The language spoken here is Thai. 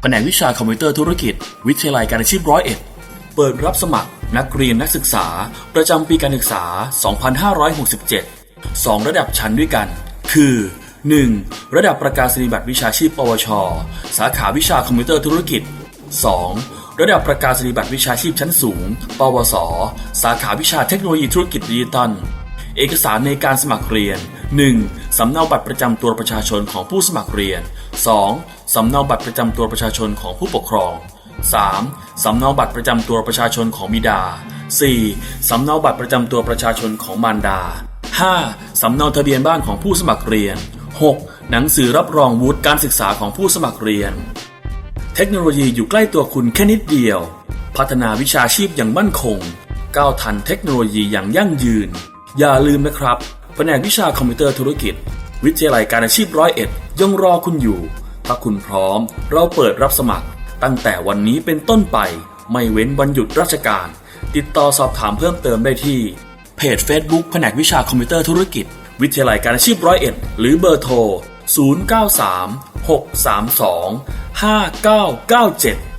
แผนกวิชาคอมพิวเตอร์ธุรกิจ วิทยาลัยการอาชีพร้อยเอ็ดเปิดรับสมัคร นักเรียนนักศึกษา ประจำปีการศึกษา 2567 2 ระดับชั้นด้วยกัน คือ 1. ระดับประกาศนียบัตรวิชาชีพ ปวช สาขาวิชาคอมพิวเตอร์ธุรกิจ 2. ระดับประกาศนียบัตรวิชาชีพชั้นสูง ปวส สาขาวิชาเทคโนโลยีธุรกิจดิจิตัล เอกสารในการสมัครเรียน 1. สำเนาบัตรประจำตัวประชาชนของผู้สมัครเรียน 2. สำเนาบัตรประจำตัวประชาชนของผู้ปกครอง 3. สำเนาบัตรประจำตัวประชาชนของบิดา 4. สำเนาบัตรประจำตัวประชาชนของมารดา 5. สำเนาทะเบียนบ้านของผู้สมัครเรียน 6. หนังสือรับรองวุฒิการศึกษาของผู้สมัครเรียน เทคโนโลยีอยู่ใกล้ตัวคุณแค่นิดเดียว พัฒนาวิชาชีพอย่างมั่นคง ก้าวทันเทคโนโลยีอย่างยั่งยืน อย่าลืมนะครับแผนกวิชาคอมพิวเตอร์ธุรกิจ วิทยาลัยการอาชีพร้อยเอ็ดยังรอคุณอยู่ ถ้าคุณพร้อม เราเปิดรับสมัคร ตั้งแต่วันนี้เป็นต้นไป ไม่เว้นวันหยุดราชการ ติดต่อสอบถามเพิ่มเติมได้ที่ เพจ Facebook แผนกวิชาคอมพิวเตอร์ธุรกิจ วิทยาลัยการอาชีพร้อยเอ็ดหรือเบอร์โทร 093 632 5997